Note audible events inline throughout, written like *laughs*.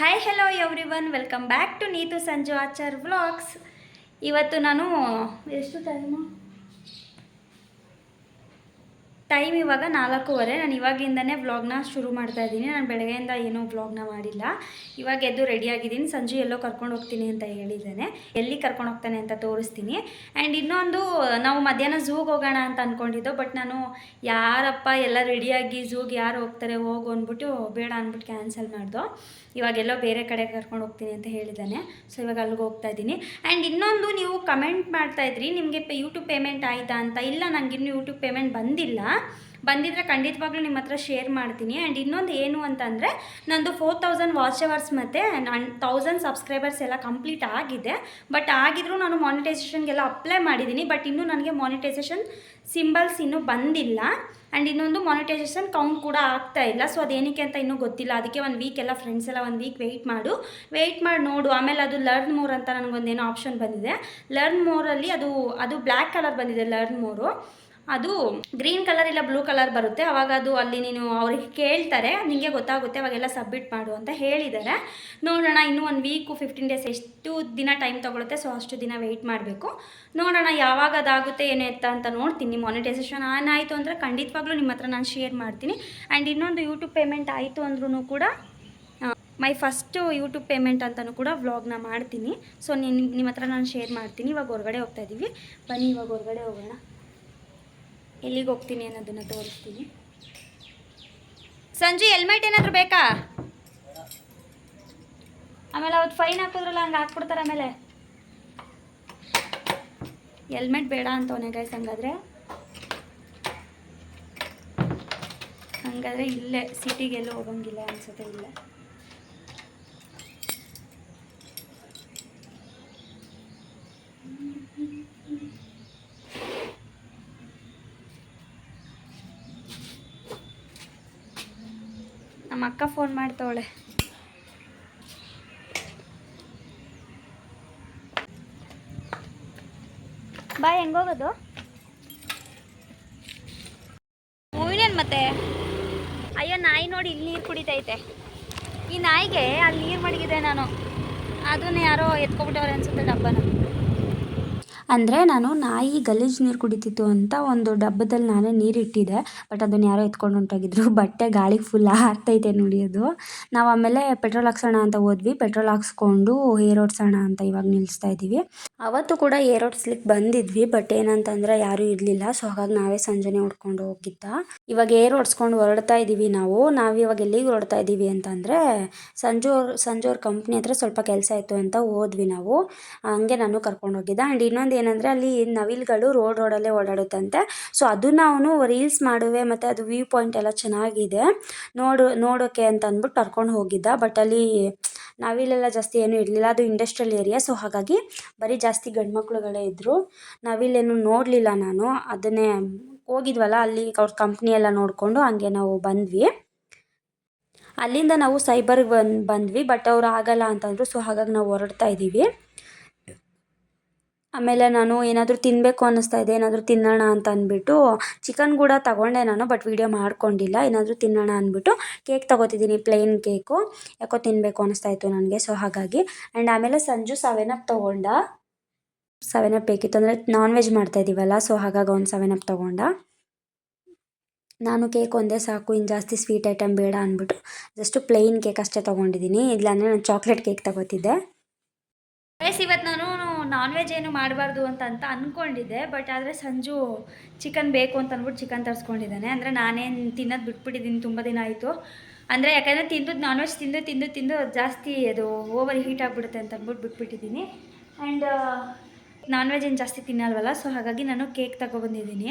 Hi hello everyone welcome back to Neethu Sanju Achar vlogs ಇವತ್ತು ನಾನು ಎಷ್ಟು time time ಇವಾಗ ನಾಲ್ಕೂವರೆ. ನಾನು ಇವಾಗಿಂದನೇ ವ್ಲಾಗ್ನ ಶುರು ಮಾಡ್ತಾ ಇದ್ದೀನಿ. ನಾನು ಬೆಳಗ್ಗೆಯಿಂದ ಏನೂ ವ್ಲಾಗ್ನ ಮಾಡಿಲ್ಲ. ಇವಾಗ ಎದ್ದು ರೆಡಿಯಾಗಿದ್ದೀನಿ ಸಂಜೆ ಎಲ್ಲೋ ಕರ್ಕೊಂಡು ಹೋಗ್ತೀನಿ ಅಂತ ಹೇಳಿದ್ದೇನೆ. ಎಲ್ಲಿ ಕರ್ಕೊಂಡು ಹೋಗ್ತಾನೆ ಅಂತ ತೋರಿಸ್ತೀನಿ. ಆ್ಯಂಡ್ ಇನ್ನೊಂದು, ನಾವು ಮಧ್ಯಾಹ್ನ ಝೂಗೆ ಹೋಗೋಣ ಅಂತ ಅಂದ್ಕೊಂಡಿದ್ದೋ ಬಟ್ ನಾನು ಯಾರಪ್ಪ ಎಲ್ಲ ರೆಡಿಯಾಗಿ ಝೂಗೆ ಯಾರು ಹೋಗ್ತಾರೆ, ಹೋಗು ಅಂದ್ಬಿಟ್ಟು ಬೇಡ ಅಂದ್ಬಿಟ್ಟು ಕ್ಯಾನ್ಸಲ್ ಮಾಡ್ದೋ. ಇವಾಗೆಲ್ಲೋ ಬೇರೆ ಕಡೆ ಕರ್ಕೊಂಡು ಹೋಗ್ತೀನಿ ಅಂತ ಹೇಳಿದ್ದಾನೆ. ಸೊ ಇವಾಗ ಅಲ್ಲಿಗೆ ಹೋಗ್ತಾ ಇದ್ದೀನಿ. ಆ್ಯಂಡ್ ಇನ್ನೊಂದು ನೀವು ಕಮೆಂಟ್ ಮಾಡ್ತಾ ಇದ್ರಿ, ನಿಮಗೆ ಯೂಟ್ಯೂಬ್ ಪೇಮೆಂಟ್ ಆಯಿತಾ ಅಂತ? ಇಲ್ಲ ನನಗಿನ್ನೂ ಯೂಟ್ಯೂಬ್ ಪೇಮೆಂಟ್ ಬಂದಿಲ್ಲ. ಬಂದಿದ್ರೆ ಖಂಡಿತವಾಗ್ಲೂ ನಿಮ್ಮ ಹತ್ರ ಶೇರ್ ಮಾಡ್ತೀನಿ. ಆ್ಯಂಡ್ ಇನ್ನೊಂದು ಏನು ಅಂತಂದರೆ, ನಂದು ಫೋರ್ ತೌಸಂಡ್ ವಾಚ್ ಅವರ್ಸ್ ಮತ್ತು ನನ್ನ ತೌಸಂಡ್ ಸಬ್ಸ್ಕ್ರೈಬರ್ಸ್ ಎಲ್ಲ ಕಂಪ್ಲೀಟ್ ಆಗಿದೆ. ಬಟ್ ಆಗಿದ್ರೂ ನಾನು ಮಾನಿಟೈಸೇಷನ್ಗೆಲ್ಲ ಅಪ್ಲೈ ಮಾಡಿದ್ದೀನಿ. ಬಟ್ ಇನ್ನೂ ನನಗೆ ಮಾನಿಟೈಸೇಷನ್ ಸಿಂಬಲ್ಸ್ ಇನ್ನೂ ಬಂದಿಲ್ಲ. ಆ್ಯಂಡ್ ಇನ್ನೊಂದು ಮಾನಿಟೈಸೇಷನ್ ಕೌಂಟ್ ಕೂಡ ಆಗ್ತಾ ಇಲ್ಲ. ಸೊ ಅದೇನಕ್ಕೆ ಅಂತ ಇನ್ನೂ ಗೊತ್ತಿಲ್ಲ. ಅದಕ್ಕೆ ಒಂದು ವೀಕ್ ಎಲ್ಲ ಫ್ರೆಂಡ್ಸ್ ಎಲ್ಲ ಒಂದು ವೀಕ್ ವೆಯ್ಟ್ ಮಾಡು. ವೆಯ್ಟ್ ಮಾಡಿ ನೋಡು. ಆಮೇಲೆ ಅದು ಲರ್ನ್ ಮೋರ್ ಅಂತ ನನಗೊಂದೇನೋ ಆಪ್ಷನ್ ಬಂದಿದೆ. ಲರ್ನ್ ಮೋರಲ್ಲಿ ಅದು ಅದು ಬ್ಲ್ಯಾಕ್ ಕಲರ್ ಬಂದಿದೆ ಲರ್ನ್ ಮೋರು ಅದು ಗ್ರೀನ್ ಕಲರ್ ಇಲ್ಲ ಬ್ಲೂ ಕಲರ್ ಬರುತ್ತೆ. ಅವಾಗ ಅದು ಅಲ್ಲಿ ನೀನು ಅವ್ರಿಗೆ ಕೇಳ್ತಾರೆ ನಿಮಗೆ ಗೊತ್ತಾಗುತ್ತೆ ಅವಾಗೆಲ್ಲ ಸಬ್ಮಿಟ್ ಮಾಡು ಅಂತ ಹೇಳಿದ್ದಾರೆ. ನೋಡೋಣ, ಇನ್ನೂ ಒಂದು ವೀಕು ಫಿಫ್ಟೀನ್ ಡೇಸ್ ಎಷ್ಟು ದಿನ ಟೈಮ್ ತೊಗೊಳುತ್ತೆ ಸೊ ಅಷ್ಟು ದಿನ ವೆಯ್ಟ್ ಮಾಡಬೇಕು. ನೋಡೋಣ, ಯಾವಾಗ ಅದಾಗುತ್ತೆ, ಏನು ಎತ್ತ ಅಂತ ನೋಡ್ತೀನಿ. ಮಾನಿಟೈಸೇಷನ್ ಆನ್ ಆಯಿತು ಅಂದರೆ ಖಂಡಿತವಾಗ್ಲೂ ನಿಮ್ಮ ಹತ್ರ ನಾನು ಶೇರ್ ಮಾಡ್ತೀನಿ. ಆ್ಯಂಡ್ ಇನ್ನೊಂದು ಯೂಟ್ಯೂಬ್ ಪೇಮೆಂಟ್ ಆಯಿತು ಅಂದ್ರೂ ಕೂಡ ಮೈ ಫಸ್ಟು ಯೂಟ್ಯೂಬ್ ಪೇಮೆಂಟ್ ಅಂತಲೂ ಕೂಡ ವ್ಲಾಗ್ನ ಮಾಡ್ತೀನಿ. ಸೊ ನಿನ್ನ ನಿಮ್ಮ ಹತ್ರ ನಾನು ಶೇರ್ ಮಾಡ್ತೀನಿ. ಇವಾಗ ಹೊರಗಡೆ ಹೋಗ್ತಾ ಇದ್ದೀವಿ ಬನ್ನಿ, ಇವಾಗ ಹೊರಗಡೆ ಹೋಗೋಣ. ಎಲ್ಲಿಗೆ ಹೋಗ್ತೀನಿ ಅನ್ನೋದನ್ನು ತೋರಿಸ್ತೀನಿ. ಸಂಜೆ ಹೆಲ್ಮೆಟ್ ಏನಾದರೂ ಬೇಕಾ? ಆಮೇಲೆ ಅವತ್ತು ಫೈನ್ ಹಾಕಿದ್ರಲ್ಲ, ಹಂಗೆ ಹಾಕ್ಬಿಡ್ತಾರೆ ಆಮೇಲೆ. ಹೆಲ್ಮೆಟ್ ಬೇಡ ಅಂತವನೇ ಗೈಸ್ ಹಂಗಾದ್ರೆ. ಹಂಗಾದ್ರೆ ಇಲ್ಲೇ ಸಿಟಿಗೆಲ್ಲೂ ಹೋಗಂಗಿಲ್ಲ ಅನ್ಸುತ್ತೆ ಇಲ್ಲೇ. ಅಕ್ಕ ಫೋನ್ ಮಾಡ್ತವಳೆ. ಬಾಯ್ ಹೆಂಗೋಗೋದು ಮೂವಿನೇನು ಮತ್ತೆ? ಅಯ್ಯೋ ನಾಯಿ ನೋಡಿ ಇಲ್ಲಿ ನೀರು ಕುಡಿತೈತೆ. ಈ ನಾಯಿಗೆ ಅಲ್ಲಿ ನೀರು ಮಡಗಿದೆ ನಾನು. ಅದನ್ನ ಯಾರೋ ಎತ್ಕೊಬಿಟ್ಟವ್ರೆ ಅನ್ಸುತ್ತೆ ಡಬ್ಬನ. ಅಂದರೆ ನಾನು ನಾಯಿ ಗಲೀಜು ನೀರು ಕುಡಿತಿತ್ತು ಅಂತ ಒಂದು ಡಬ್ಬದಲ್ಲಿ ನಾನೇ ನೀರು ಇಟ್ಟಿದ್ದೆ ಬಟ್ ಅದನ್ನು ಯಾರೋ ಎತ್ಕೊಂಡು ಹೊಂಟೋಗಿದ್ರು. ಬಟ್ಟೆ ಗಾಳಿಗೆ ಫುಲ್ ಹಾರ್ತೈತೆ ನೋಡಿ ಅದು. ನಾವು ಆಮೇಲೆ ಪೆಟ್ರೋಲ್ ಹಾಕ್ಸೋಣ ಅಂತ ಹೋದ್ವಿ. ಪೆಟ್ರೋಲ್ ಹಾಕ್ಸ್ಕೊಂಡು ಏರ್ ಓಡಿಸೋಣ ಅಂತ ಇವಾಗ ನಿಲ್ಲಿಸ್ತಾ ಇದ್ದೀವಿ ಅವತ್ತು ಕೂಡ ಏರ್ ಓಡಿಸ್ಲಿಕ್ಕೆ ಬಂದಿದ್ವಿ. ಬಟ್ ಏನಂತಂದರೆ ಯಾರೂ ಇರಲಿಲ್ಲ. ಸೊ ಹಾಗಾಗಿ ನಾವೇ ಸಂಜೆನೆ ಹೊಡ್ಕೊಂಡು ಹೋಗಿದ್ದ. ಇವಾಗ ಏರ್ ಓಡಿಸ್ಕೊಂಡು ಹೊರಡ್ತಾ ಇದ್ದೀವಿ ನಾವು. ನಾವು ಇವಾಗ ಎಲ್ಲಿಗೆ ಹೊರಡ್ತಾ ಇದ್ದೀವಿ ಅಂತಂದರೆ ಸಂಜೋರ್ ಸಂಜೋರ್ ಕಂಪ್ನಿ ಹತ್ರ ಸ್ವಲ್ಪ ಕೆಲಸ ಇತ್ತು ಅಂತ ಹೋದ್ವಿ ನಾವು. ಹಂಗೆ ನಾನು ಕರ್ಕೊಂಡು ಹೋಗಿದ್ದೆ. ಆ್ಯಂಡ್ ಇನ್ನೊಂದು ಏನಂದರೆ ಅಲ್ಲಿ ನವಿಲುಗಳು ರೋಡ್ ರೋಡಲ್ಲೇ ಓಡಾಡುತ್ತಂತೆ. ಸೊ ಅದನ್ನು ಅವನು ರೀಲ್ಸ್ ಮಾಡುವೆ, ಮತ್ತು ಅದು ವ್ಯೂ ಪಾಯಿಂಟ್ ಎಲ್ಲ ಚೆನ್ನಾಗಿದೆ. ನೋಡು ನೋಡೋಕ್ಕೆ ಅಂತ ಅಂದ್ಬಿಟ್ಟು ಕರ್ಕೊಂಡು ಹೋಗಿದ್ದ. ಬಟ್ ಅಲ್ಲಿ ನವಿಲೆಲ್ಲ ಜಾಸ್ತಿ ಏನೂ ಇರಲಿಲ್ಲ. ಅದು ಇಂಡಸ್ಟ್ರಿಯಲ್ ಏರಿಯಾ ಸೊ ಹಾಗಾಗಿ ಬರೀ ಜಾಸ್ತಿ ಗಂಡು ಮಕ್ಳುಗಳೇ ಇದ್ದರು ನವಿಲೇನು ನೋಡಲಿಲ್ಲ ನಾನು. ಅದನ್ನೇ ಹೋಗಿದ್ವಲ್ಲ, ಅಲ್ಲಿ ಅವ್ರ ಕಂಪ್ನಿ ಎಲ್ಲ ನೋಡಿಕೊಂಡು ಹಂಗೆ ನಾವು ಬಂದ್ವಿ. ಅಲ್ಲಿಂದ ನಾವು ಸೈಬರ್ಗೆ ಬಂದು ಬಂದ್ವಿ ಬಟ್ ಅವ್ರು ಆಗಲ್ಲ ಅಂತಂದರು ಸೊ ಹಾಗಾಗಿ ನಾವು ಹೊರಡ್ತಾ ಇದ್ದೀವಿ ಆಮೇಲೆ ನಾನು ಏನಾದರೂ ತಿನ್ನಬೇಕು ಅನ್ನಿಸ್ತಾ ಇದೆ, ಏನಾದರೂ ತಿನ್ನೋಣ ಅಂತ ಅಂದ್ಬಿಟ್ಟು ಚಿಕನ್ ಕೂಡ ತಗೊಂಡೆ ನಾನು ಬಟ್ ವೀಡಿಯೋ ಮಾಡ್ಕೊಂಡಿಲ್ಲ. ಏನಾದರೂ ತಿನ್ನೋಣ ಅಂದ್ಬಿಟ್ಟು ಕೇಕ್ ತಗೋತಿದ್ದೀನಿ ಪ್ಲೇನ್ ಕೇಕು ಯಾಕೋ ತಿನ್ನಬೇಕು ಅನ್ನಿಸ್ತಾ ಇತ್ತು ನನಗೆ ಸೊ ಹಾಗಾಗಿ. ಆ್ಯಂಡ್ ಆಮೇಲೆ ಸಂಜು ಸವೆನ್ ಅಪ್ ತೊಗೊಂಡ. ಸೆವೆನ್ ಅಪ್ ಬೇಕಿತ್ತು ಅಂದರೆ ನಾನ್ ವೆಜ್ ಮಾಡ್ತಾಯಿದ್ದೀವಲ್ಲ ಸೊ ಹಾಗಾಗಿ ಒಂದು ಸವೆನ್ ಅಪ್ ತೊಗೊಂಡ. ನಾನು ಕೇಕ್ ಒಂದೇ ಸಾಕು ಇನ್ನು ಜಾಸ್ತಿ ಸ್ವೀಟ್ ಐಟಮ್ ಬೇಡ ಅಂದ್ಬಿಟ್ಟು ಜಸ್ಟ್ ಪ್ಲೇನ್ ಕೇಕ್ ಅಷ್ಟೇ ತೊಗೊಂಡಿದ್ದೀನಿ. ಇಲ್ಲಾಂದರೆ ನಾನು ಚಾಕ್ಲೇಟ್ ಕೇಕ್ ತಗೋತಿದ್ದೆ. ಗೈಸ್ ಇವತ್ತು ನಾನು ನಾನ್ ವೆಜ್ ಏನು ಮಾಡಬಾರ್ದು ಅಂತ ಅಂತ ಅಂದ್ಕೊಂಡಿದ್ದೆ ಬಟ್ ಆದರೆ ಸಂಜು ಚಿಕನ್ ಬೇಕು ಅಂತ ಅಂದ್ಬಿಟ್ಟು ಚಿಕನ್ ತರಿಸ್ಕೊಂಡಿದ್ದಾನೆ. ಅಂದರೆ ನಾನೇನು ತಿನ್ನೋದು ಬಿಟ್ಬಿಟ್ಟಿದ್ದೀನಿ, ತುಂಬ ದಿನ ಆಯಿತು. ಅಂದರೆ ಯಾಕಂದರೆ ತಿಂದು ನಾನ್ ವೆಜ್ ತಿಂದು ತಿಂದು ತಿಂದು ಜಾಸ್ತಿ ಅದು ಓವರ್ ಹೀಟ್ ಆಗಿಬಿಡುತ್ತೆ ಅಂತ ಅಂದ್ಬಿಟ್ಟು ಬಿಟ್ಬಿಟ್ಟಿದ್ದೀನಿ. ಆ್ಯಂಡ್ ನಾನ್ ವೆಜ್ ಏನು ಜಾಸ್ತಿ ತಿನ್ನಲ್ವಲ್ಲ ಸೊ ಹಾಗಾಗಿ ನಾನು ಕೇಕ್ ತಗೊಬಂದಿದ್ದೀನಿ.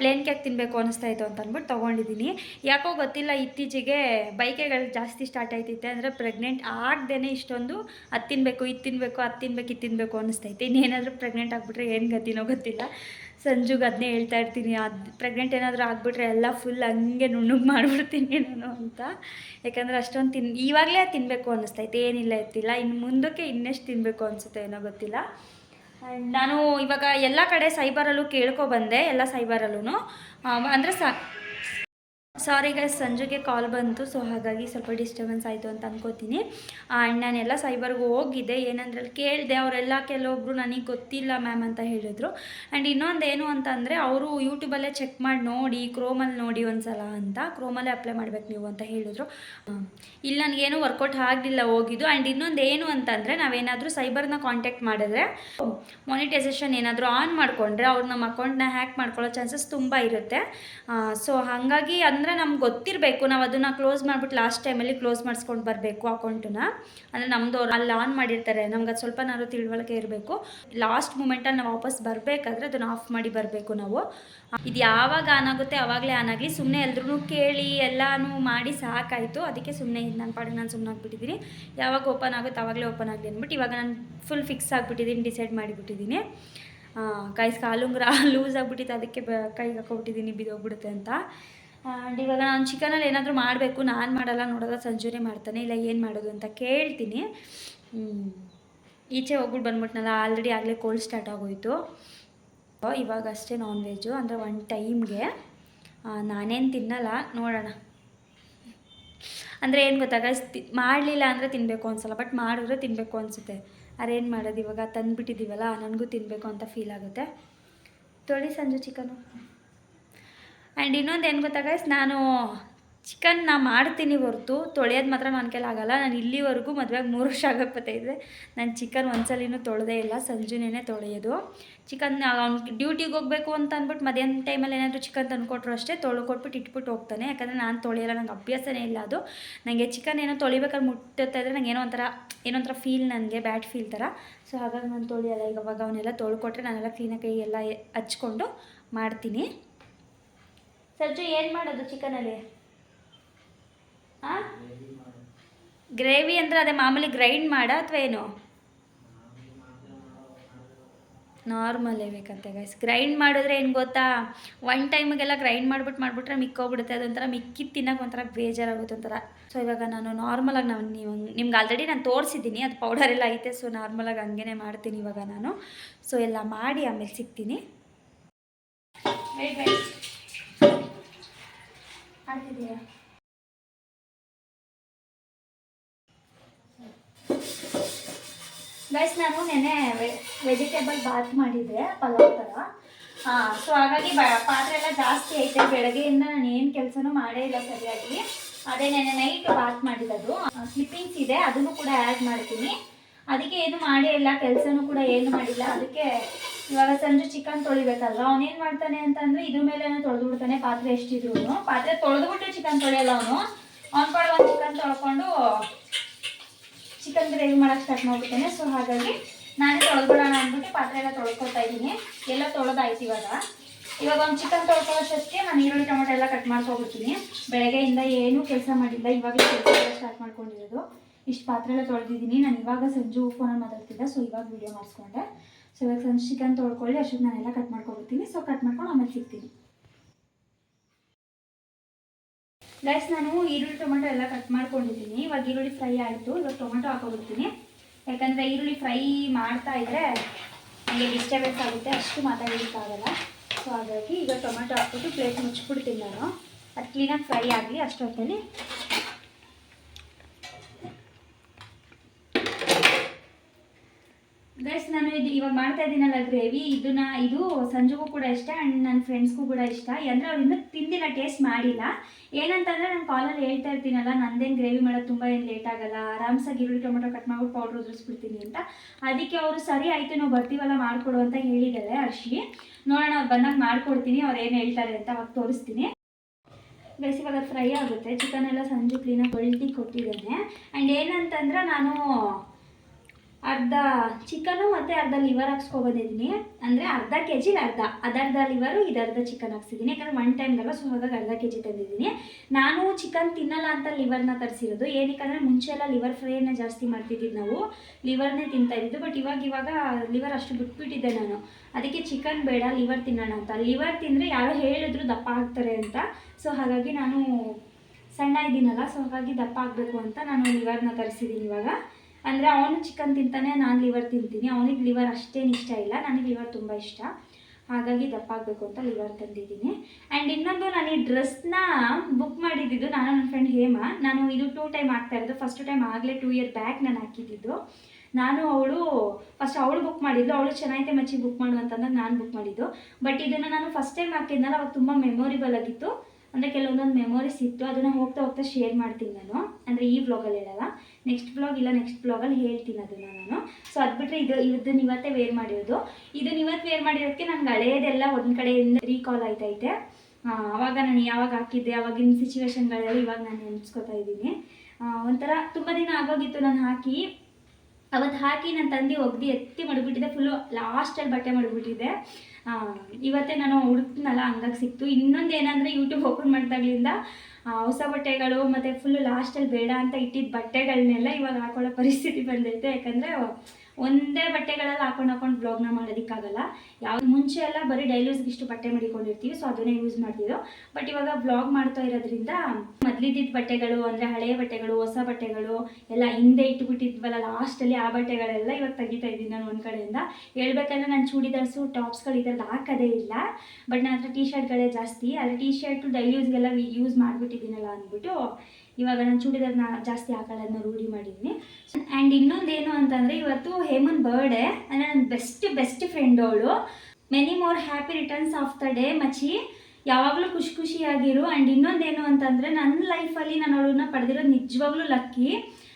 ಪ್ಲೇನ್ ಕೇಕ್ ತಿನ್ನಬೇಕು ಅನಿಸ್ತಾ ಇತ್ತು ಅಂತ ಅಂದ್ಬಿಟ್ಟು ತೊಗೊಂಡಿದ್ದೀನಿ. ಯಾಕೋ ಗೊತ್ತಿಲ್ಲ, ಇತ್ತೀಚೆಗೆ ಬೈಕೆಗಳು ಜಾಸ್ತಿ ಸ್ಟಾರ್ಟ್ ಆಯ್ತೈತೆ ಅಂದರೆ ಪ್ರೆಗ್ನೆಂಟ್ ಆಗದೇ ಇಷ್ಟೊಂದು ಅದು ತಿನ್ನಬೇಕು ಇದು ತಿನ್ನಬೇಕು ಅದು ತಿನ್ಬೇಕು, ಇದು ತಿನ್ನಬೇಕು ಅನಿಸ್ತೈತೆ ಇನ್ನೇನಾದರೂ ಪ್ರೆಗ್ನೆಂಟ್ ಆಗಿಬಿಟ್ರೆ ಏನು ಗತಿನೋ ಗೊತ್ತಿಲ್ಲ. ಸಂಜುಗೆ ಅದನ್ನೇ ಹೇಳ್ತಾ ಇರ್ತೀನಿ, ಅದು ಪ್ರೆಗ್ನೆಂಟ್ ಏನಾದರೂ ಆಗಿಬಿಟ್ರೆ ಎಲ್ಲ ಫುಲ್ ಹಂಗೆ ನುಣ್ಣಗೆ ಮಾಡಿಬಿಡ್ತೀನಿ ನಾನು ಅಂತ. ಯಾಕಂದರೆ ಅಷ್ಟೊಂದು ತಿನ್, ಇವಾಗಲೇ ತಿನ್ನಬೇಕು ಅನ್ನಿಸ್ತೈತೆ ಏನಿಲ್ಲ ಇರ್ತಿಲ್ಲ ಇನ್ನು ಮುಂದಕ್ಕೆ ಇನ್ನೆಷ್ಟು ತಿನ್ನಬೇಕು ಅನಿಸುತ್ತೆ ಏನೋ ಗೊತ್ತಿಲ್ಲ. ನಾನು ಇವಾಗ ಎಲ್ಲ ಕಡೆ ಸೈಬರಲ್ಲೂ ಕೇಳ್ಕೊಬಂದೆ ಎಲ್ಲ ಸೈಬರಲ್ಲೂ ಅಂದರೆ ಸ ಸಾರಿ ಗೈಸ್ ಸಂಜೆಗೆ ಕಾಲ್ ಬಂತು ಸೊ ಹಾಗಾಗಿ ಸ್ವಲ್ಪ ಡಿಸ್ಟರ್ಬೆನ್ಸ್ ಆಯಿತು ಅಂತ ಅನ್ಕೋತೀನಿ. ಆ್ಯಂಡ್ ನಾನೆಲ್ಲ ಸೈಬರ್ಗೆ ಹೋಗಿದ್ದೆ ಏನಂದ್ರೆ ಕೇಳಿದೆ, ಅವರೆಲ್ಲ ಕೆಲವೊಬ್ಬರು ನನಗೆ ಗೊತ್ತಿಲ್ಲ ಮ್ಯಾಮ್ ಅಂತ ಹೇಳಿದ್ರು. ಆ್ಯಂಡ್ ಇನ್ನೊಂದು ಏನು ಅಂತ ಅಂದರೆ ಅವರು ಯೂಟ್ಯೂಬಲ್ಲೇ ಚೆಕ್ ಮಾಡಿ ನೋಡಿ ಕ್ರೋಮಲ್ಲಿ ನೋಡಿ ಒಂದ್ಸಲ ಅಂತ ಕ್ರೋಮಲ್ಲೇ ಅಪ್ಲೈ ಮಾಡ್ಬೇಕು ನೀವು ಅಂತ ಹೇಳಿದರು. ಇಲ್ಲಿ ನನಗೇನು ವರ್ಕೌಟ್ ಆಗಲಿಲ್ಲ ಹೋಗಿದ್ದು. ಆ್ಯಂಡ್ ಇನ್ನೊಂದು ಏನು ಅಂತಂದರೆ ನಾವೇನಾದರೂ ಸೈಬರ್ನ ಕಾಂಟ್ಯಾಕ್ಟ್ ಮಾಡಿದ್ರೆ ಮಾನಿಟೈಸೇಷನ್ ಏನಾದರೂ ಆನ್ ಮಾಡಿಕೊಂಡ್ರೆ, ಅವ್ರು ನಮ್ಮ ಅಕೌಂಟ್ನ ಹ್ಯಾಕ್ ಮಾಡ್ಕೊಳ್ಳೋ ಚಾನ್ಸಸ್ ತುಂಬ ಇರುತ್ತೆ. ಸೊ ಹಾಗಾಗಿ ಅಂದರೆ ನಮ್ಗೆ ಗೊತ್ತಿರಬೇಕು. ನಾವು ಅದನ್ನು ಕ್ಲೋಸ್ ಮಾಡಿಬಿಟ್ಟು ಲಾಸ್ಟ್ ಟೈಮಲ್ಲಿ ಕ್ಲೋಸ್ ಮಾಡಿಸ್ಕೊಂಡು ಬರಬೇಕು ಅಕೌಂಟನ್ನ ಅಂದರೆ ನಮ್ಮದು ಅಲ್ಲಿ ಆನ್ ಮಾಡಿರ್ತಾರೆ. ನಮ್ಗೆ ಅದು ಸ್ವಲ್ಪನಾದ್ರು ತಿಳುವಳಿಕೆ ಇರಬೇಕು. ಲಾಸ್ಟ್ ಮೂಮೆಂಟಲ್ಲಿ ನಾವು ವಾಪಸ್ ಬರಬೇಕಾದ್ರೆ ಅದನ್ನು ಆಫ್ ಮಾಡಿ ಬರಬೇಕು ನಾವು. ಇದು ಯಾವಾಗ ಆನ್ ಆಗುತ್ತೆ ಆವಾಗಲೇ ಆನ್ ಆಗಲಿ. ಸುಮ್ಮನೆ ಎಲ್ರೂ ಕೇಳಿ, ಎಲ್ಲನೂ ಮಾಡಿ ಸಾಕಾಯಿತು. ಅದಕ್ಕೆ ಸುಮ್ಮನೆ ನನ್ನ ಪಾಡಿಗೆ ನಾನು ಸುಮ್ಮನೆ ಆಗಿಬಿಟ್ಟಿದ್ದೀನಿ ಯಾವಾಗ ಓಪನ್ ಆಗುತ್ತೆ ಆವಾಗಲೇ ಓಪನ್ ಆಗಲಿ ಅಂದ್ಬಿಟ್ಟು ಇವಾಗ ನಾನು ಫುಲ್ ಫಿಕ್ಸ್ ಆಗಿಬಿಟ್ಟಿದ್ದೀನಿ ಡಿಸೈಡ್ ಮಾಡಿಬಿಟ್ಟಿದ್ದೀನಿ ಕೈಸ್ ಕಾಲುಂಗ್ರ ಲೂಸ್ *laughs* ಆಗಿಬಿಟ್ಟಿತ್ತು. ಅದಕ್ಕೆ ಬ, ಕೈಗೆ ಹಾಕೊಬಿಟ್ಟಿದ್ದೀನಿ ಬಿದ್ದೋಗ್ಬಿಡುತ್ತೆ ಅಂತ. ಆ್ಯಂಡ್ ಇವಾಗ ನಾನು ಚಿಕನಲ್ಲಿ ಏನಾದರೂ ಮಾಡಬೇಕು, ನಾನು ಮಾಡಲ್ಲ ನೋಡಲ್ಲ ಸಂಜುನೇ ಮಾಡ್ತಾನೆ, ಇಲ್ಲ ಏನು ಮಾಡೋದು ಅಂತ ಕೇಳ್ತೀನಿ. ಈಚೆ ಹೋಗ್ಬಿಟ್ಟು ಬಂದ್ಬಿಟ್ನಲ್ಲ ಆಲ್ರೆಡಿ ಆಗಲೇ ಕೋಲ್ಡ್ ಸ್ಟಾರ್ಟ್ ಆಗೋಯಿತು. ಇವಾಗ ಅಷ್ಟೇ ನಾನ್ ವೆಜ್ಜು ಅಂದರೆ ಒನ್ ಟೈಮ್ಗೆ ನಾನೇನು ತಿನ್ನಲ್ಲ, ನೋಡೋಣ. ಅಂದರೆ ಏನು ಗೊತ್ತಾಗ ಮಾಡಲಿಲ್ಲ ಅಂದರೆ ತಿನ್ನಬೇಕು ಅನ್ಸಲ್ಲ ಬಟ್ ಮಾಡಿದ್ರೆ ತಿನ್ನಬೇಕು ಅನಿಸುತ್ತೆ. ಅರೇನು ಮಾಡೋದು ಇವಾಗ? ತಂದುಬಿಟ್ಟಿದ್ದೀವಲ್ಲ ನನಗೂ ತಿನ್ನಬೇಕು ಅಂತ ಫೀಲ್ ಆಗುತ್ತೆ. ತೊಳಿ ಸಂಜು ಚಿಕನು ಆ್ಯಂಡ್ ಇನ್ನೊಂದು ಏನು ಗೊತ್ತಾ ಗೈಸ್ ನಾನು ಚಿಕನ್ ನಾ ಮಾಡ್ತೀನಿ ಹೊರತು. ತೊಳೆಯೋದು ಮಾತ್ರ ನನ್ನ ಆಗಲ್ಲ. ನಾನು ಇಲ್ಲಿವರೆಗೂ ಮದುವೆಗೆ ಮೂರು ವರ್ಷ ಆಗಪ್ಪತ್ತೈದೆ ನಾನು ಚಿಕನ್ ಒಂದ್ಸಲಿನೂ ತೊಳೆದೇ ಇಲ್ಲ. ಸಂಜೆನೇ ತೊಳೆಯೋದು. ಚಿಕನ್ ಅವ್ನು ಡ್ಯೂಟಿಗೆ ಹೋಗಬೇಕು ಅಂತ ಅಂದ್ಬಿಟ್ಟು ಮಧ್ಯಾಹ್ನ ಟೈಮಲ್ಲಿ ಏನಾದರೂ ಚಿಕನ್ ತಂದುಕೊಟ್ರು ಅಷ್ಟೇ. ತೊಳೆ ಕೊಟ್ಬಿಟ್ಟು ಇಟ್ಬಿಟ್ಟು ಹೋಗ್ತಾನೆ. ಯಾಕಂದರೆ ನಾನು ತೊಳೆಯಲ್ಲ, ನಂಗೆ ಅಭ್ಯಾಸನೇ ಇಲ್ಲ ಅದು. ನನಗೆ ಚಿಕನ್ ಏನೋ ತೊಳಿಬೇಕಾದ್ರೆ ಮುಟ್ಟುತ್ತಾ ಅಂದರೆ ನಂಗೆ ಏನೋ ಒಂಥರ ಏನೋ ಒಂಥರ ಫೀಲ್ ನನಗೆ ಬ್ಯಾಡ್ ಫೀಲ್ ಥರ. ಸೊ ಹಾಗಾಗಿ ನಾನು ತೊಳೆಯಲ್ಲ. ಈಗ ಅವಾಗ ಅವನ್ನೆಲ್ಲ ತೊಳ್ಕೊಟ್ರೆ ನಾನೆಲ್ಲ ಕ್ಲೀನಾಗಿ ಎಲ್ಲ ಹಚ್ಕೊಂಡು ಮಾಡ್ತೀನಿ. ಸಜ್ಜು ಏನು ಮಾಡೋದು ಚಿಕನಲ್ಲಿ? ಹಾಂ ಗ್ರೇವಿ ಅಂದರೆ ಅದೇ ಮಾಮೂಲಿ ಗ್ರೈಂಡ್ ಮಾಡ ಅಥವಾ ಏನು? ನಾರ್ಮಲೇ ಬೇಕಂತೆ ಗೈಸ್ ಗ್ರೈಂಡ್ ಮಾಡಿದ್ರೆ ಏನು ಗೊತ್ತಾ? ಒನ್ ಟೈಮಿಗೆಲ್ಲ ಗ್ರೈಂಡ್ ಮಾಡಿಬಿಟ್ಟು ಮಾಡಿಬಿಟ್ರೆ ಮಿಕ್ಕೋಗ್ಬಿಡುತ್ತೆ. ಅದೊಂಥರ ಮಿಕ್ಕಿ ತಿನ್ನೋಕೆ ಒಂಥರ ಬೇಜಾರಾಗುತ್ತೆ ಒಂಥರ. ಸೊ ಇವಾಗ ನಾನು ನಾರ್ಮಲಾಗಿ ನಾನು ನೀವು ನಿಮ್ಗೆ ಆಲ್ರೆಡಿ ನಾನು ತೋರಿಸಿದ್ದೀನಿ. ಅದು ಪೌಡರ್ ಎಲ್ಲ ಐತೆ ಸೊ ನಾರ್ಮಲಾಗಿ ಹಂಗೇ ಮಾಡ್ತೀನಿ ಇವಾಗ ನಾನು. ಸೊ ಎಲ್ಲ ಮಾಡಿ ಆಮೇಲೆ ಸಿಗ್ತೀನಿ. ಗೈಸ್ ನಾನು ನೆನೆ ವೆಜಿಟೇಬಲ್ ಬಾತ್ ಮಾಡಿದ್ದೆ, ಪಲಾವ್ ಥರ ಹಾಂ ಸೊ ಹಾಗಾಗಿ ಬ, ಪಾತ್ರೆ ಎಲ್ಲ ಜಾಸ್ತಿ ಐತೆ. ಬೆಳಗ್ಗೆಯಿಂದ ನಾನು ಏನು ಕೆಲಸನೂ ಮಾಡೇ ಇಲ್ಲ ಸರಿಯಾಗಿ. ಅದೇ ನೆನೆ ನೈಟ್ ಬಾತ್ ಮಾಡಿರೋದು. ಸ್ಲಿಪ್ಪಿಂಗ್ಸ್ ಇದೆ, ಅದನ್ನು ಕೂಡ ಆ್ಯಡ್ ಮಾಡ್ತೀನಿ. ಅದಕ್ಕೆ ಏನು ಮಾಡೇ ಇಲ್ಲ, ಕೆಲಸನೂ ಕೂಡ ಏನು ಮಾಡಿಲ್ಲ. ಅದಕ್ಕೆ ಇವಾಗ ಸಂಜೆ ಚಿಕನ್ ತೊಳಿಬೇಕಲ್ವ? ಅವನೇನು ಮಾಡ್ತಾನೆ ಅಂತಂದ್ರೆ ಇದ್ರ ಮೇಲೆ ತೊಳೆದು ಬಿಡ್ತಾನೆ ಪಾತ್ರೆ ಎಷ್ಟಿದ್ರು ಪಾತ್ರೆ ತೊಳೆದ್ಬಿಟ್ಟು ಚಿಕನ್ ತೊಳೆಯಲ್ಲ ಅವನು. ಅವ್ನ ಪಾಡ ಒಂದು ಚಿಕನ್ ತೊಳ್ಕೊಂಡು ಚಿಕನ್ ಗ್ರೇವಿ ಮಾಡೋಕ್ಕೆ ಸ್ಟಾರ್ಟ್ ಮಾಡ್ಬಿಡ್ತೇನೆ. ಸೊ ಹಾಗಾಗಿ ನಾನೇ ತೊಳೆದ್ಬಿಡೋಣ ಅಂದ್ಬಿಟ್ಟು ಪಾತ್ರೆ ಎಲ್ಲ ತೊಳ್ಕೊತಾ ಇದ್ದೀನಿ. ಎಲ್ಲ ತೊಳೆದಾಯ್ತು ಇವಾಗ. ಇವಾಗ ಒಂದು ಚಿಕನ್ ತೊಳ್ಕೊಳ್ಳೋಷ್ಟೇ ನಾನು ಈರುಳ್ಳಿ, ಟೊಮೆಟೊ ಎಲ್ಲ ಕಟ್ ಮಾಡ್ಕೊಬಿಡ್ತೀನಿ. ಬೆಳಗ್ಗೆಯಿಂದ ಏನೂ ಕೆಲಸ ಮಾಡಿಲ್ಲ. ಇವಾಗ ಸ್ಟಾರ್ಟ್ ಮಾಡ್ಕೊಂಡಿರೋದು. ಇಷ್ಟು ಪಾತ್ರೆ ಎಲ್ಲ ತೊಳೆದಿದ್ದೀನಿ. ನಾನು ಇವಾಗ ಸಂಜು ಫೋನಲ್ಲಿ ಮಾತಾಡ್ತಿದ್ದೆ. ಸೊ ಇವಾಗ ವೀಡಿಯೋ ಮಾಡಿಸ್ಕೊಂಡೆ. ಸೊ ಇವಾಗ ಸಂಜೆ ಚಿಕನ್ ತೊಳ್ಕೊಳ್ಳಿ ಅಷ್ಟೊತ್ತು ನಾನೆಲ್ಲ ಕಟ್ ಮಾಡ್ಕೊಬಿಡ್ತೀನಿ ಸೊ ಕಟ್ ಮಾಡ್ಕೊಂಡು ಆಮೇಲೆ ಸಿಗ್ತೀನಿ ಗೈಸ್ ನಾನು ಈರುಳ್ಳಿ ಟೊಮೆಟೊ ಎಲ್ಲ ಕಟ್ ಮಾಡ್ಕೊಂಡಿದ್ದೀನಿ. ಇವಾಗ ಈರುಳ್ಳಿ ಫ್ರೈ ಆಯಿತು. ಇವಾಗ ಟೊಮೆಟೊ ಹಾಕೊಬಿಡ್ತೀನಿ. ಯಾಕಂದರೆ ಈರುಳ್ಳಿ ಫ್ರೈ ಮಾಡ್ತಾ ಇದ್ದರೆ ನನಗೆ ಡಿಸ್ಟರ್ಬೆನ್ಸ್ ಆಗುತ್ತೆ. ಅಷ್ಟು ಮಾತಾಡೋದಕ್ಕಾಗಲ್ಲ ಸೊ ಹಾಗಾಗಿ ಈಗ ಟೊಮೆಟೊ ಹಾಕ್ಬಿಟ್ಟು ಪ್ಲೇಟ್ ಮುಚ್ಚಿಬಿಡ್ತೀನಿ ನಾನು. ಅದು ಕ್ಲೀನಾಗಿ ಫ್ರೈ ಆಗಲಿ ಅಷ್ಟೊತ್ತಲ್ಲಿ ಗೈಸ್ ನಾನು ಇದು ಇವಾಗ ಮಾಡ್ತಾ ಇದ್ದೀನಲ್ಲ ಗ್ರೇವಿ, ಇದನ್ನ, ಇದು ಸಂಜೆಗೂ ಕೂಡ ಇಷ್ಟ ಆ್ಯಂಡ್ ನನ್ನ ಫ್ರೆಂಡ್ಸ್ಗೂ ಕೂಡ ಇಷ್ಟ. ಅಂದರೆ ಅವ್ರು ಇನ್ನೂ ತಿಂದಿಲ್ಲ ಟೇಸ್ಟ್ ಮಾಡಿಲ್ಲ. ಏನಂತಂದರೆ ನಾನು ಕಾಲಲ್ಲಿ ಹೇಳ್ತಾ ಇರ್ತೀನಲ್ಲ, ನಂದೇನು ಗ್ರೇವಿ ಮಾಡೋದು ತುಂಬ ಏನು ಲೇಟ್ ಆಗಲ್ಲ, ಆರಾಮ್ಸಾಗಿ ಈರುಳ್ಳಿ ಟೊಮೆಟೊ ಕಟ್ ಮಾಡ್ಬಿಟ್ಟು ಪೌಡ್ರ್ ಉದುರಿಸ್ಬಿಡ್ತೀನಿ ಅಂತ. ಅದಕ್ಕೆ ಅವರು, ಸರಿ ಆಯಿತು, ನಾವು ಬರ್ತೀವಲ್ಲ, ಮಾಡಿಕೊಡು ಅಂತ ಹೇಳಿದ್ದಾರೆ ಅರ್ಶಿ ನೋಡೋಣ, ಅವ್ರು ಬಂದಾಗ ಮಾಡ್ಕೊಡ್ತೀನಿ, ಅವ್ರು ಏನು ಹೇಳ್ತಾರೆ ಅಂತ ಅವಾಗ ತೋರಿಸ್ತೀನಿ. ಬೇಸ್ ಇವಾಗ ಫ್ರೈ ಆಗುತ್ತೆ. ಚಿಕನ್ ಎಲ್ಲ ಸಂಜೆ ಕ್ಲೀನಾಗಿ ಬೆಳ್ತಿ ಕೊಟ್ಟಿದ್ದೇನೆ. ಆ್ಯಂಡ್ ಏನಂತಂದ್ರೆ ನಾನು ಅರ್ಧ ಚಿಕನು ಮತ್ತು ಅರ್ಧ ಲಿವರ್ ಹಾಕ್ಸ್ಕೊಬಂದಿದ್ದೀನಿ ಅಂದರೆ ಅರ್ಧ ಕೆ ಜಿಗೆ ಅರ್ಧ ಅದರ್ಧ ಲಿವರು ಇದರ್ಧ ಚಿಕನ್ ಹಾಕ್ಸಿದ್ದೀನಿ ಯಾಕಂದರೆ ಒನ್ ಟೈಮ್ಗಲ್ಲ ಸೊ ಹಾಗಾಗಿ ಅರ್ಧ ಕೆ ಜಿ ತಂದಿದ್ದೀನಿ. ನಾನು ಚಿಕನ್ ತಿನ್ನಲ್ಲ ಅಂತ ಲಿವರ್ನ ತರಿಸಿರೋದು. ಏನಕ್ಕಂದರೆ ಮುಂಚೆ ಎಲ್ಲ ಲಿವರ್ ಫ್ರೈಯನ್ನೇ ಜಾಸ್ತಿ ಮಾಡ್ತಿದ್ದಿದ್ದು ನಾವು. ಲಿವರ್ನೇ ತಿಂತಾ ಇದ್ದಿದ್ದು. ಬಟ್ ಇವಾಗ ಇವಾಗ ಲಿವರ್ ಅಷ್ಟು ಬಿಟ್ಬಿಟ್ಟಿದ್ದೆ ನಾನು. ಅದಕ್ಕೆ ಚಿಕನ್ ಬೇಡ ಲಿವರ್ ತಿನ್ನೋಣ ಅಂತ. ಲಿವರ್ ತಿಂದರೆ ಯಾರೋ ಹೇಳಿದ್ರು ದಪ್ಪ ಆಗ್ತಾರೆ ಅಂತ. ಸೊ ಹಾಗಾಗಿ ನಾನು ಸಣ್ಣ ಇದ್ದೀನಲ್ಲ ಸೊ ಹಾಗಾಗಿ ದಪ್ಪ ಆಗಬೇಕು ಅಂತ ನಾನು ಲಿವರ್ನ ತರಿಸಿದ್ದೀನಿ ಇವಾಗ. ಅಂದರೆ ಅವನು ಚಿಕನ್ ತಿಂತಾನೆ, ನಾನು ಲಿವರ್ ತಿಂತೀನಿ. ಅವನಿಗೆ ಲಿವರ್ ಅಷ್ಟೇನು ಇಷ್ಟ ಇಲ್ಲ, ನನಗೆ ಲಿವರ್ ತುಂಬ ಇಷ್ಟ. ಹಾಗಾಗಿ ದಪ್ಪ ಆಗಬೇಕು ಅಂತ ಲಿವರ್ ತಂದಿದ್ದೀನಿ. ಆ್ಯಂಡ್ ಇನ್ನೊಂದು ನಾನು ಈ ಡ್ರೆಸ್ನ ಬುಕ್ ಮಾಡಿದ್ದು, ನಾನು ನನ್ನ ಫ್ರೆಂಡ್ ಹೇಮಾ. ನಾನು ಇದು ಟೂ ಟೈಮ್ ಆಗ್ತಾ ಇರೋದು. ಫಸ್ಟ್ ಟೈಮ್ ಆಗಲೇ ಟೂ ಇಯರ್ ಬ್ಯಾಕ್ ನಾನು ಹಾಕಿದ್ದಿದ್ದು ನಾನು ಅವಳು ಫಸ್ಟ್ ಅವಳು ಬುಕ್ ಮಾಡಿದ್ದು. ಅವಳು ಚೆನ್ನಾಗಿದೆ ಮಚ್ಚಿ ಬುಕ್ ಮಾಡು ಅಂತಂದಾಗ ನಾನು ಬುಕ್ ಮಾಡಿದ್ದು. ಬಟ್ ಇದನ್ನು ನಾನು ಫಸ್ಟ್ ಟೈಮ್ ಹಾಕಿದ್ನಲ್ಲ, ಅವಾಗ ತುಂಬ ಮೆಮೊರಿಬಲ್ ಆಗಿತ್ತು. ಅಂದರೆ ಕೆಲವೊಂದೊಂದು ಮೆಮೊರೀಸ್ ಇತ್ತು, ಅದನ್ನು ಹೋಗ್ತಾ ಹೋಗ್ತಾ ಶೇರ್ ಮಾಡ್ತೀನಿ ನಾನು. ಅಂದರೆ ಈ ವ್ಲಾಗಲ್ಲಿ ಹೇಳಲ್ಲ. ನೆಕ್ಸ್ಟ್ ಬ್ಲಾಗ್ ಇಲ್ಲ ನೆಕ್ಸ್ಟ್ ವ್ಲಾಗಲ್ಲಿ ಹೇಳ್ತೀನಿ ಅದನ್ನು ನಾನು. ಸೊ ಅದು ಬಿಟ್ಟರೆ ಇದು ಇದನ್ನ ಇವತ್ತೇ ವೇರ್ ಮಾಡಿರೋದು. ಇದನ್ನ ಇವತ್ತು ವೇರ್ ಮಾಡಿರೋದಕ್ಕೆ ನನಗೆ ಹಳೆಯದೆಲ್ಲ ಒಂದು ಕಡೆಯಿಂದ ರೀಕಾಲ್ ಆಯ್ತೈತೆ. ಆವಾಗ ನಾನು ಯಾವಾಗ ಹಾಕಿದ್ದೆ ಆವಾಗಿನ ಸಿಚುವೇಶನ್ಗಳಲ್ಲಿ ಇವಾಗ ನಾನು ನೆನೆಸ್ಕೊತಾ ಇದ್ದೀನಿ. ಒಂಥರ ತುಂಬ ದಿನ ಆಗೋಗಿತ್ತು ನಾನು ಹಾಕಿ. ಅವತ್ತು ಹಾಕಿ ನನ್ನ ತಂದೆ ಒಗ್ದು ಎತ್ತಿ ಮಡಗ್ಬಿಟ್ಟಿದ್ದೆ ಫುಲ್ಲು ಲಾಸ್ಟಲ್ಲಿ ಬಟ್ಟೆ ಮಡಗ್ಬಿಟ್ಟಿದ್ದೆ. ಇವತ್ತೇ ನಾನು ಹುಡುಕ್ತೀನಲ್ಲ ಹಂಗಾಗಿ ಸಿಕ್ತು. ಇನ್ನೊಂದು ಏನಂದರೆ ಯೂಟ್ಯೂಬ್ ಓಪನ್ ಮಾಡಿದಾಗ್ಲಿಂದ ಹೊಸ ಬಟ್ಟೆಗಳು ಮತ್ತು ಫುಲ್ಲು ಲಾಸ್ಟಲ್ಲಿ ಬೇಡ ಅಂತ ಇಟ್ಟಿದ್ದ ಬಟ್ಟೆಗಳನ್ನೆಲ್ಲ ಇವಾಗ ಹಾಕೊಳ್ಳೋ ಪರಿಸ್ಥಿತಿ ಬಂದೈತೆ. ಯಾಕಂದರೆ ಒಂದೇ ಬಟ್ಟೆಗಳಲ್ಲಿ ಹಾಕೊಂಡು ಹಾಕೊಂಡು ಬ್ಲಾಗ್ನ ಮಾಡೋದಕ್ಕಾಗಲ್ಲ. ಯಾವ ಮುಂಚೆ ಎಲ್ಲ ಬರೀ ಡೈಲೀಸ್ಗೆ ಇಷ್ಟು ಬಟ್ಟೆ ಮಡಿಕೊಂಡಿರ್ತೀವಿ ಸೊ ಅದನ್ನೇ ಯೂಸ್ ಮಾಡ್ತಿದ್ರು ಬಟ್ ಇವಾಗ ಬ್ಲಾಗ್ ಮಾಡ್ತಾ ಇರೋದ್ರಿಂದ ಮೊದ್ಲಿದ್ದ ಬಟ್ಟೆಗಳು, ಅಂದರೆ ಹಳೆಯ ಬಟ್ಟೆಗಳು, ಹೊಸ ಬಟ್ಟೆಗಳು, ಎಲ್ಲ ಹಿಂದೆ ಇಟ್ಬಿಟ್ಟಿದ್ವಲ್ಲ ಲಾಸ್ಟಲ್ಲಿ ಆ ಬಟ್ಟೆಗಳೆಲ್ಲ ಇವಾಗ ತೆಗಿತಾ ಇದ್ದೀನಿ ನಾನು ಒಂದು ಕಡೆಯಿಂದ. ಹೇಳ್ಬೇಕಂದ್ರೆ ನಾನು ಚೂಡಿದಾರ್ಸು ಟಾಪ್ಸ್ಗಳು ಈ ಥರದ್ದು ಹಾಕೋದೇ ಇಲ್ಲ. ಬಟ್ ನನ್ನ ಹತ್ರ ಟಿ ಶರ್ಟ್ಗಳೇ ಜಾಸ್ತಿ. ಆದರೆ ಟೀ ಶರ್ಟು ಡೈಲಿ ಯೂಸ್ಗೆಲ್ಲ ಯೂಸ್ ಮಾಡಿಬಿಟ್ಟಿದ್ದೀನಲ್ಲ ಅಂದ್ಬಿಟ್ಟು ಇವಾಗ ನಾನು ಚೂಡಿದಾರ್ನ ಜಾಸ್ತಿ ಹಾಕೊಳ್ಳೋದನ್ನ ರೂಢಿ ಮಾಡಿದ್ದೀನಿ ಆ್ಯಂಡ್ ಇನ್ನೊಂದೇನು ಅಂತಂದರೆ ಇವತ್ತು ಹೇಮನ್ ಬರ್ಡೇ ಅಂದರೆ ನನ್ನ ಬೆಸ್ಟ್ ಬೆಸ್ಟ್ ಫ್ರೆಂಡ್ ಅವಳು. Many more happy returns of the day ಮಚ್ಚಿ ಯಾವಾಗಲೂ ಖುಷಿ ಖುಷಿಯಾಗಿರು. ಆ್ಯಂಡ್ ಇನ್ನೊಂದೇನು ಅಂತಂದರೆ ನನ್ನ ಲೈಫಲ್ಲಿ ನಾನು ಅವಳನ್ನ ಪಡೆದಿರೋದು ನಿಜವಾಗ್ಲೂ ಲಕ್ಕಿ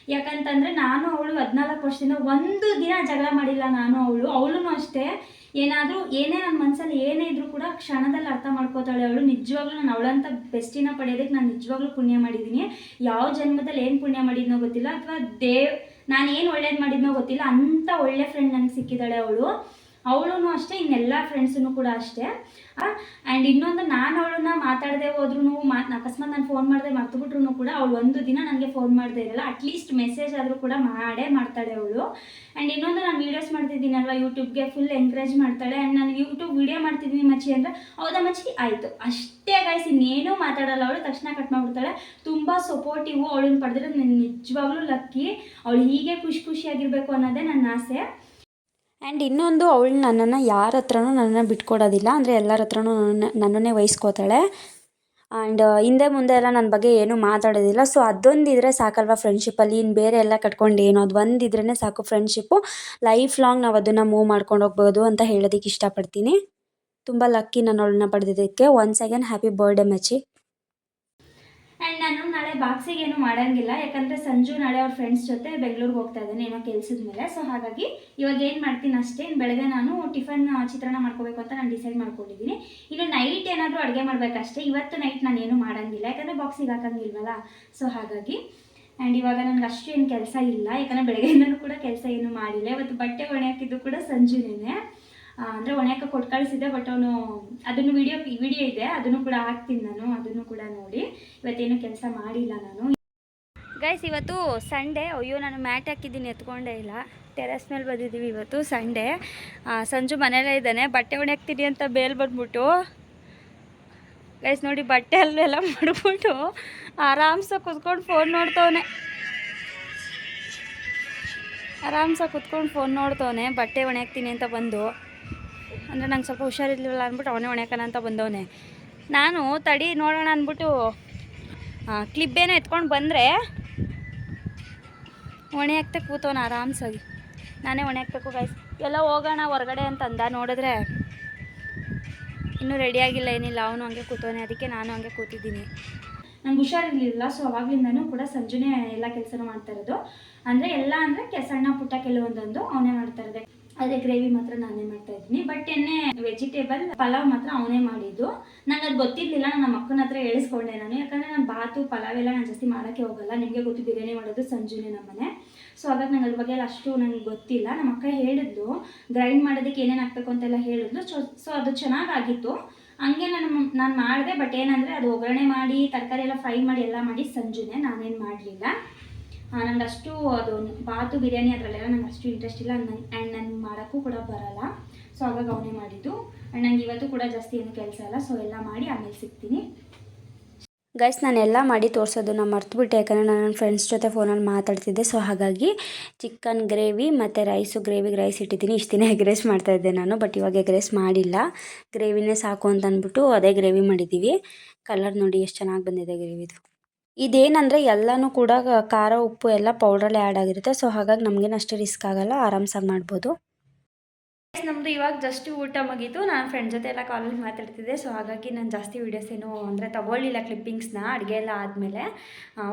ಯಾಕಂತಂದರೆ ನಾನು ಅವಳು ಹದಿನಾಲ್ಕು ವರ್ಷದಿಂದ ಒಂದು ದಿನ ಜಗಳ ಮಾಡಿಲ್ಲ ನಾನು ಅವಳು. ಅವಳು ಅಷ್ಟೇ. ಏನಾದರೂ ಏನೇ ನನ್ನ ಮನಸ್ಸಲ್ಲಿ ಏನೇ ಇದ್ರೂ ಕೂಡ ಕ್ಷಣದಲ್ಲಿ ಅರ್ಥ ಮಾಡ್ಕೋತಾಳೆ ಅವಳು. ನಿಜವಾಗ್ಲೂ ನಾನು ಅವಳಂತ ಬೆಸ್ಟಿನ ಪಡೆಯೋದಕ್ಕೆ ನಾನು ನಿಜವಾಗ್ಲೂ ಪುಣ್ಯ ಮಾಡಿದ್ದೀನಿ. ಯಾವ ಜನ್ಮದಲ್ಲಿ ಏನು ಪುಣ್ಯ ಮಾಡಿದ್ನೋ ಗೊತ್ತಿಲ್ಲ. ಅಥವಾ ದೇವ್ ನಾನು ಏನು ಒಳ್ಳೇದು ಮಾಡಿದ್ನೋ ಗೊತ್ತಿಲ್ಲ. ಅಂಥ ಒಳ್ಳೆ ಫ್ರೆಂಡ್ ನನಗೆ ಸಿಕ್ಕಿದ್ದಾಳೆ ಅವಳು. ಅವಳು ಅಷ್ಟೇ, ಇನ್ನೆಲ್ಲ ಫ್ರೆಂಡ್ಸೂ ಕೂಡ ಅಷ್ಟೇ. ಆ್ಯಂಡ್ ಇನ್ನೊಂದು ನಾನು ಅವಳನ್ನ ಮಾತಾಡದೆ ಹೋದ್ರೂ ಮಾ, ಅಕಸ್ಮಾತ್ ನಾನು ಫೋನ್ ಮಾಡದೆ ಮರ್ತುಬಿಟ್ರು ಕೂಡ ಅವಳು ಒಂದು ದಿನ ನನಗೆ ಫೋನ್ ಮಾಡದೇ ಇರಲ್ಲ ಅಟ್ಲೀಸ್ಟ್ ಮೆಸೇಜ್ ಆದರೂ ಕೂಡ ಮಾಡೇ ಮಾಡ್ತಾಳೆ ಅವಳು. ಆ್ಯಂಡ್ ಇನ್ನೊಂದು ನಾನು ವೀಡಿಯೋಸ್ ಮಾಡ್ತಿದ್ದೀನಲ್ವ ಯೂಟ್ಯೂಬ್ಗೆ ಫುಲ್ ಎನ್ಕರೇಜ್ ಮಾಡ್ತಾಳೆ. ಆ್ಯಂಡ್ ನಾನು ಯೂಟ್ಯೂಬ್ ವೀಡಿಯೋ ಮಾಡ್ತಿದ್ದೀನಿ ಮಚ್ಚಿ ಅಂದರೆ, ಹೌದಾ ಮಚ್ಚಿ? ಆಯಿತು. ಅಷ್ಟೇ ಗಾಯ್ಸ್ ಇನ್ನೇನೂ ಮಾತಾಡಲ್ಲ ಅವಳು. ತಕ್ಷಣ ಕಟ್ ಮಾಡಿಬಿಡ್ತಾಳೆ. ತುಂಬ ಸಪೋರ್ಟಿವ್ ಅವಳನ್ನ ಪಡೆದ್ರೆ ನಾನು ನಿಜವಾಗ್ಲೂ ಲಕ್ಕಿ ಅವಳು ಹೀಗೆ ಖುಷಿ ಖುಷಿಯಾಗಿರಬೇಕು ಅನ್ನೋದೇ ನನ್ನ ಆಸೆ. ಆ್ಯಂಡ್ ಇನ್ನೊಂದು ಅವಳು ನನ್ನನ್ನು ಯಾರ ಹತ್ರನೂ ನನ್ನನ್ನು ಬಿಟ್ಕೊಡೋದಿಲ್ಲ, ಅಂದರೆ ಎಲ್ಲರ ಹತ್ರನೂ ನನ್ನ ನನ್ನನ್ನೇ ವಹಿಸ್ಕೋತಾಳೆ. ಆ್ಯಂಡ್ ಹಿಂದೆ ಮುಂದೆ ಎಲ್ಲ ನನ್ನ ಬಗ್ಗೆ ಏನೂ ಮಾತಾಡೋದಿಲ್ಲ. ಸೊ, ಅದೊಂದಿದ್ರೆ ಸಾಕಲ್ವಾ ಫ್ರೆಂಡ್ಶಿಪ್ಪಲ್ಲಿ ಇನ್ನು ಬೇರೆ ಎಲ್ಲ ಕಟ್ಕೊಂಡು ಏನು ಅದು ಒಂದಿದ್ರೇ ಸಾಕು ಫ್ರೆಂಡ್ಶಿಪ್ಪು ಲೈಫ್ ಲಾಂಗ್ ನಾವು ಅದನ್ನು ಮೂವ್ ಮಾಡ್ಕೊಂಡು ಹೋಗ್ಬೋದು ಅಂತ ಹೇಳೋದಕ್ಕೆ ಇಷ್ಟಪಡ್ತೀನಿ. ತುಂಬ ಲಕ್ಕಿ ನಾನು ಅವಳನ್ನ ಪಡೆದಿದ್ದಕ್ಕೆ. ಒನ್ಸ್ ಅಗೇನ್ ಹ್ಯಾಪಿ ಬರ್ಡೇ ಮಚ್ಚಿ ನಾನು ನಾಳೆ ಬಾಕ್ಸಿಗೆ ಏನು ಮಾಡಂಗಿಲ್ಲ. ಯಾಕಂದರೆ ಸಂಜು ನಾಳೆ ಅವ್ರ ಫ್ರೆಂಡ್ಸ್ ಜೊತೆ ಬೆಂಗಳೂರಿಗೆ ಹೋಗ್ತಾ ಇದ್ದಾನೆ, ಏನೋ ಕೆಲ್ಸದ ಮೇಲೆ. ಸೊ ಹಾಗಾಗಿ ಇವಾಗ ಏನು ಮಾಡ್ತೀನಿ ಅಷ್ಟೇ, ಬೆಳಗ್ಗೆ ನಾನು ಟಿಫನ್ ಚಿತ್ರಾನ್ನ ಮಾಡ್ಕೋಬೇಕು ಅಂತ ನಾನು ಡಿಸೈಡ್ ಮಾಡ್ಕೊಂಡಿದ್ದೀನಿ. ಇನ್ನು ನೈಟ್ ಏನಾದರೂ ಅಡುಗೆ ಮಾಡಬೇಕಷ್ಟೇ. ಇವತ್ತು ನೈಟ್ ನಾನು ಏನು ಮಾಡಂಗಿಲ್ಲ. ಯಾಕಂದರೆ ಬಾಕ್ಸಿಗೆ ಹಾಕಂಗಿಲ್ವಲ್ಲ. ಸೊ ಹಾಗಾಗಿ ಆ್ಯಂಡ್ ಇವಾಗ ನನಗೆ ಅಷ್ಟು ಏನು ಕೆಲಸ ಇಲ್ಲ. ಯಾಕಂದರೆ ಬೆಳಗ್ಗೆಯಿಂದಲೂ ಕೂಡ ಕೆಲಸ ಏನು ಮಾಡಿಲ್ಲ. ಇವತ್ತು ಬಟ್ಟೆ ಒಣೆ ಹಾಕಿದ್ದು ಕೂಡ ಸಂಜುನೇ ಅಂದರೆ ಒಣೆಯಕ್ಕೆ ಕೊಟ್ಟು ಕಳಿಸಿದ್ದೆ ಬಟ್ ಅವನು ಅದನ್ನು ವಿಡಿಯೋ ವಿಡಿಯೋ ಇದೆ, ಅದನ್ನು ಕೂಡ ಹಾಕ್ತೀನಿ ನಾನು, ಅದನ್ನು ಕೂಡ ನೋಡಿ. ಇವತ್ತೇನು ಕೆಲಸ ಮಾಡಿಲ್ಲ ನಾನು. ಗೈಸ್ ಇವತ್ತು ಸಂಡೇ ಅಯ್ಯೋ, ನಾನು ಮ್ಯಾಟ್ ಹಾಕಿದ್ದೀನಿ, ಎತ್ಕೊಂಡೇ ಇಲ್ಲ. ಟೆರೆಸ್ ಮೇಲೆ ಬಂದಿದ್ದೀವಿ ಇವತ್ತು ಸಂಡೇ ಸಂಜು ಮನೆಯಲ್ಲೇ ಇದ್ದಾನೆ. ಬಟ್ಟೆ ಒಣಗ್ತೀನಿ ಅಂತ ಬೇಲ್ ಬಂದ್ಬಿಟ್ಟು. ಗೈಸ್ ನೋಡಿ ಬಟ್ಟೆ ಅಲ್ಲೆಲ್ಲ ಮಾಡ್ಬಿಟ್ಟು ಆರಾಮ್ಸ ಕುತ್ಕೊಂಡು ಫೋನ್ ನೋಡ್ತವನೆ. ಆರಾಮ್ಸ ಕುತ್ಕೊಂಡು ಫೋನ್ ನೋಡ್ತವನೆ, ಬಟ್ಟೆ ಒಣಗ್ತೀನಿ ಅಂತ ಬಂದು. ಅಂದರೆ ನಂಗೆ ಸ್ವಲ್ಪ ಹುಷಾರಿರ್ಲಿಲ್ಲ ಅಂದ್ಬಿಟ್ಟು ಅವನೇ ಒಣಗ್ಯಾನ ಅಂತ ಬಂದವನೇ. ನಾನು ತಡಿ ನೋಡೋಣ ಅಂದ್ಬಿಟ್ಟು ಕ್ಲಿಬ್ಬೇನೋ ಎತ್ಕೊಂಡು ಬಂದರೆ ಒಣೆ ಹಾಕ್ತಾ ಕೂತವನ ಆರಾಮ್ಸಾಗಿ. ನಾನೇ ಒಣೆ ಹಾಕ್ಬೇಕು ಗಾಯ್ಸ್ ಎಲ್ಲ ಹೋಗೋಣ ಹೊರಗಡೆ ಅಂತ ಅಂದ ನೋಡಿದ್ರೆ ಇನ್ನೂ ರೆಡಿಯಾಗಿಲ್ಲ ಏನಿಲ್ಲ. ಅವನು ಹಂಗೆ ಕೂತವನೆ, ಅದಕ್ಕೆ ನಾನು ಹಂಗೆ ಕೂತಿದ್ದೀನಿ. ನಂಗೆ ಹುಷಾರಿರಲಿಲ್ಲ ಸೊ ಅವಾಗಲಿಂದನೂ ಕೂಡ ಸಂಜೆನೇ ಎಲ್ಲ ಕೆಲಸನೂ ಮಾಡ್ತಾ ಇರೋದು. ಅಂದರೆ ಎಲ್ಲ ಅಂದರೆ ಕೆಸಣ್ಣ ಪುಟ್ಟ ಕೆಲವೊಂದೊಂದು ಅವನೇ ಮಾಡ್ತಾ ಇರೋದೆ. ಅದೇ ಗ್ರೇವಿ ಮಾತ್ರ ನಾನೇ ಮಾಡ್ತಾ ಇದ್ದೀನಿ. ಬಟ್ ಎಣ್ಣೆ ವೆಜಿಟೇಬಲ್ ಪಲಾವ್ ಮಾತ್ರ ಅವನೇ ಮಾಡಿದ್ದು. ನಂಗೆ ಅದು ಗೊತ್ತಿರಲಿಲ್ಲ ನನ್ನ ಮಕ್ಕನ ಹತ್ರ ಹೇಳಿಸ್ಕೊಂಡೆ ನಾನು. ಯಾಕಂದರೆ ನಾನು ಬಾತು ಪಲಾವ್ ಎಲ್ಲ ನಾನು ಜಾಸ್ತಿ ಮಾಡೋಕ್ಕೆ ಹೋಗಲ್ಲ. ನಿಮಗೆ ಗೊತ್ತು ಬಿರಿಯಾನಿ ಮಾಡೋದು ಸಂಜುನೇ ನಮ್ಮನೆ ಸೊ ಹಾಗಾಗಿ ನಂಗೆ ಅದ್ರ ಬಗ್ಗೆ ಎಲ್ಲ ಅಷ್ಟು ನನಗೆ ಗೊತ್ತಿಲ್ಲ. ನಮ್ಮ ಅಕ್ಕ ಹೇಳಿದ್ಲು, ಗ್ರೈಂಡ್ ಮಾಡೋದಕ್ಕೆ ಏನೇನು ಹಾಕ್ಬೇಕು ಅಂತೆಲ್ಲ ಹೇಳಿದ್ಲು. ಸೊ ಸೊ ಅದು ಚೆನ್ನಾಗಾಗಿತ್ತು. ಹಂಗೆ ನಾನು ನಾನು ಮಾಡಿದೆ, ಬಟ್ ಏನಂದರೆ ಅದು ಒಗ್ಗರಣೆ ಮಾಡಿ, ತರಕಾರಿ ಎಲ್ಲ ಫ್ರೈ ಮಾಡಿ, ಎಲ್ಲ ಮಾಡಿ ಸಂಜುನೆ ನಾನೇನು ಮಾಡಲಿಲ್ಲ. ನಂಗೆ ಅಷ್ಟು ಅದು ಬಾತು ಬಿರಿಯಾನಿ ಅದರಲ್ಲೆಲ್ಲ ನಂಗೆ ಅಷ್ಟು ಇಂಟ್ರೆಸ್ಟ್ ಇಲ್ಲ ಆ್ಯಂಡ್ ನನಗೆ ಮಾಡೋಕ್ಕೂ ಕೂಡ ಬರಲ್ಲ. ಸೊ ಹಾಗಾಗಿ ಅವನೇ ಮಾಡಿದ್ದು. ಆ್ಯಂಡ್ ನಂಗೆ ಇವತ್ತು ಕೂಡ ಜಾಸ್ತಿ ಏನು ಕೆಲಸ ಇಲ್ಲ. ಸೊ ಎಲ್ಲ ಮಾಡಿ ಆಮೇಲೆ ಸಿಗ್ತೀನಿ. ಗೈಸ್ ನಾನು ಎಲ್ಲ ಮಾಡಿ ತೋರಿಸೋದನ್ನ ಮರ್ತುಬಿಟ್ಟೆ. ಯಾಕಂದರೆ ನಾನು ನನ್ನ ಫ್ರೆಂಡ್ಸ್ ಜೊತೆ ಫೋನಲ್ಲಿ ಮಾತಾಡ್ತಿದ್ದೆ. ಸೊ ಹಾಗಾಗಿ ಚಿಕನ್ ಗ್ರೇವಿ ಮತ್ತು ರೈಸು ಗ್ರೇವಿಗೆ ರೈಸ್ ಇಟ್ಟಿದ್ದೀನಿ. ಇಷ್ಟು ದಿನ ಎಗ್ ರೈಸ್ ಮಾಡ್ತಾಯಿದ್ದೆ ನಾನು ಬಟ್ ಇವಾಗ ಎಗ್ ರೈಸ್ ಮಾಡಿಲ್ಲ. ಗ್ರೇವಿನೇ ಸಾಕು ಅಂತ ಅಂದ್ಬಿಟ್ಟು ಅದೇ ಗ್ರೇವಿ ಮಾಡಿದ್ದೀವಿ ಕಲರ್ ನೋಡಿ ಎಷ್ಟು ಚೆನ್ನಾಗಿ ಬಂದಿದೆ ಗ್ರೇವಿದು ಇದೇನಂದರೆ ಎಲ್ಲನೂ ಕೂಡ ಖಾರ, ಉಪ್ಪು ಎಲ್ಲ ಪೌಡ್ರಲ್ಲೇ ಆ್ಯಡ್ ಆಗಿರುತ್ತೆ. ಸೊ ಹಾಗಾಗಿ ನಮಗೇನು ಅಷ್ಟು ರಿಸ್ಕ್ ಆಗಲ್ಲ. ಆರಾಮ್ಸಾಗಿ ಮಾಡ್ಬೋದು. ನಮ್ಮದು ಇವಾಗ ಜಸ್ಟ್ ಊಟ ಮುಗೀತು. ನಾನು ಫ್ರೆಂಡ್ ಜೊತೆ ಎಲ್ಲ ಕಾಲಲ್ಲಿ ಮಾತಾಡ್ತಿದ್ದೆ. ಸೊ ಹಾಗಾಗಿ ನಾನು ಜಾಸ್ತಿ ವೀಡಿಯೋಸ್ ಏನು ಅಂದರೆ ತಗೊಳ್ಳಿಲ್ಲ ಕ್ಲಿಪ್ಪಿಂಗ್ಸ್ನ ಅಡುಗೆ ಎಲ್ಲ ಆದಮೇಲೆ.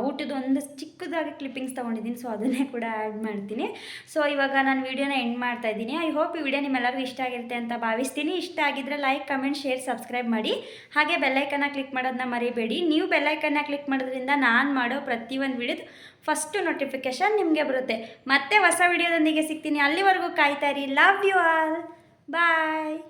ಊಟದ ಒಂದು ಚಿಕ್ಕದಾಗಿ ಕ್ಲಿಪ್ಪಿಂಗ್ಸ್ ತೊಗೊಂಡಿದ್ದೀನಿ. ಸೊ ಅದನ್ನೇ ಕೂಡ ಆ್ಯಡ್ ಮಾಡ್ತೀನಿ. ಸೊ ಇವಾಗ ನಾನು ವೀಡಿಯೋನ ಎಂಡ್ ಮಾಡ್ತಾ ಇದ್ದೀನಿ. ಐ ಹೋಪ್ ಈ ವಿಡಿಯೋ ನಿಮ್ಮೆಲ್ಲರಿಗೂ ಇಷ್ಟ ಆಗಿರುತ್ತೆ ಅಂತ ಭಾವಿಸ್ತೀನಿ. ಇಷ್ಟ ಆಗಿದ್ರೆ ಲೈಕ್ ಕಮೆಂಟ್ ಶೇರ್ ಸಬ್ಸ್ಕ್ರೈಬ್ ಮಾಡಿ. ಹಾಗೆ ಬೆಲ್ಲೈಕನ್ನ ಕ್ಲಿಕ್ ಮಾಡೋದನ್ನ ಮರಿಬೇಡಿ. ನೀವು ಬೆಲ್ಲೈಕನ್ನ ಕ್ಲಿಕ್ ಮಾಡೋದ್ರಿಂದ ನಾನು ಮಾಡೋ ಪ್ರತಿಯೊಂದು ವಿಡಿಯೋದು ಫಸ್ಟು ನೋಟಿಫಿಕೇಶನ್ ನಿಮಗೆ ಬರುತ್ತೆ. ಮತ್ತೆ ಹೊಸ ವಿಡಿಯೋದೊಂದಿಗೆ ಸಿಗ್ತೀನಿ. ಅಲ್ಲಿವರೆಗೂ ಕಾಯ್ತಾ ಇರಿ. Love you all Bye.